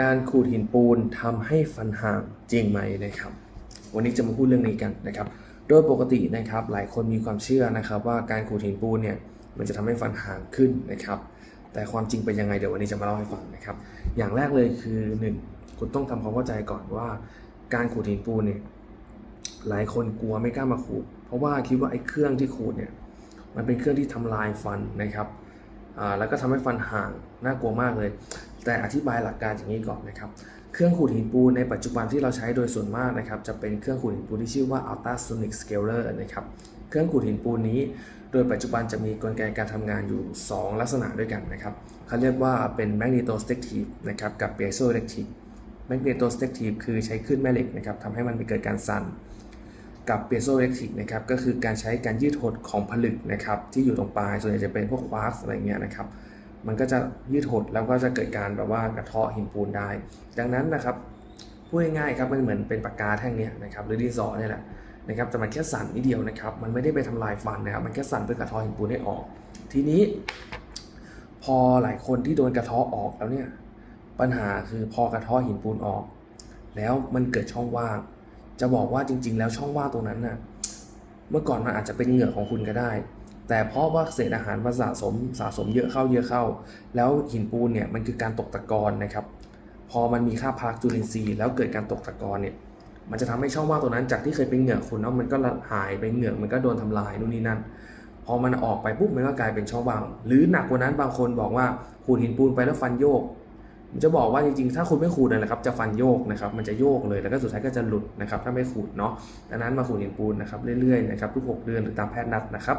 การขูดหินปูนทำให้ฟันห่างจริงไหมนะครับ วันนี้จะมาพูดเรื่องนี้กันนะครับ โดยปกตินะครับหลายคนมีความเชื่อนะครับ ว่าการขูดหินปูนเนี่ยมันจะทำให้ฟันห่างขึ้นนะครับ แต่ความจริงเป็นยังไงเดี๋ยววันนี้จะมาเล่าให้ฟังนะครับ อย่างแรกเลยคือหนึ่งคุณต้องทำความเข้าใจก่อนว่า การขูดหินปูนเนี่ยหลายคนกลัวไม่กล้ามาขูด เพราะว่าคิดว่าไอ้เครื่องที่ขูดเนี่ยมันเป็นเครื่องที่ทำลายฟันนะครับแล้วก็ทำให้ฟันห่างน่ากลัวมากเลย แต่อธิบายหลักการอย่างนี้ก่อนนะครับ เครื่องขูดหินปูนในปัจจุบันที่เราใช้โดยส่วนมากนะครับ จะเป็นเครื่องขูดหินปูนที่ชื่อว่า ultrasonic scaler นะครับ เครื่องขูดหินปูนนี้ โดยปัจจุบันจะมีกลไกการทำงานอยู่ 2 ลักษณะด้วยกันนะครับเขาเรียกว่าเป็น magnetostrictive นะครับกับ piezoelectric magnetostrictive คือใช้คลื่นแม่เหล็กนะครับทำให้มันเกิดการสั่นกับ piezoelectric นะครับก็คือการใช้การยืดหดของผลึกนะครับที่อยู่ตรงปลายส่วนใหญ่จะเป็นพวกควาร์ตอะไรเงี้ยนะครับ มันก็จะยืดหดแล้วก็จะเกิดการแบบว่ากระเทาะหินปูนได้ ดังนั้นนะครับพูดง่ายๆครับมันเหมือนเป็นปากกาแท่งนี้นะครับหรือดินสอเนี่ยแหละนะครับแต่มันแค่สั่นนิดเดียวนะครับ มันไม่ได้ไปทำลายฟันนะครับ มันแค่สั่นเพื่อกระเทาะหินปูนให้ออก ทีนี้ พอหลายคนที่โดนกระเทาะออกแล้วเนี่ยปัญหาคือพอกระเทาะหินปูนออก แล้วมันเกิดช่องว่าง จะบอกว่าจริง ๆ แล้วช่องว่างตรงนั้นน่ะเมื่อก่อนมันอาจจะเป็นเหงื่อของคุณก็ได้ แต่เพราะว่าเศษอาหารมาสะสมสะสมเยอะเข้าเยอะเข้า แล้วหินปูนเนี่ยมันคือการตกตะกอนนะครับ พอมันมีค่าพลักจุลินทรีย์แล้วเกิดการตกตะกอนเนี่ยมันจะทำให้ช่องว่างตรงนั้นจากที่เคยเป็นเหงื่อคุณเนาะมันก็หายไปเหงื่อมันก็โดนทำลายนู่นนี่นั่นพอมันออกไปปุ๊บมันก็กลายเป็นช่องว่าง หรือหนักกว่านั้นบางคนบอกว่าขูดหินปูนไปแล้วฟันโยกผมจะบอกว่าจริงๆ ถ้าคุณไม่ขูดนั่นแหละครับจะฟันโยกนะครับ มันจะโยกเลยแล้วก็สุดท้ายก็จะหลุดนะครับ ถ้าไม่ขูดเนาะดังนั้นมาขูดหินปูนนะครับเรื่อยๆนะครับทุก 6 เดือนหรือตามแพทย์นัดนะครับ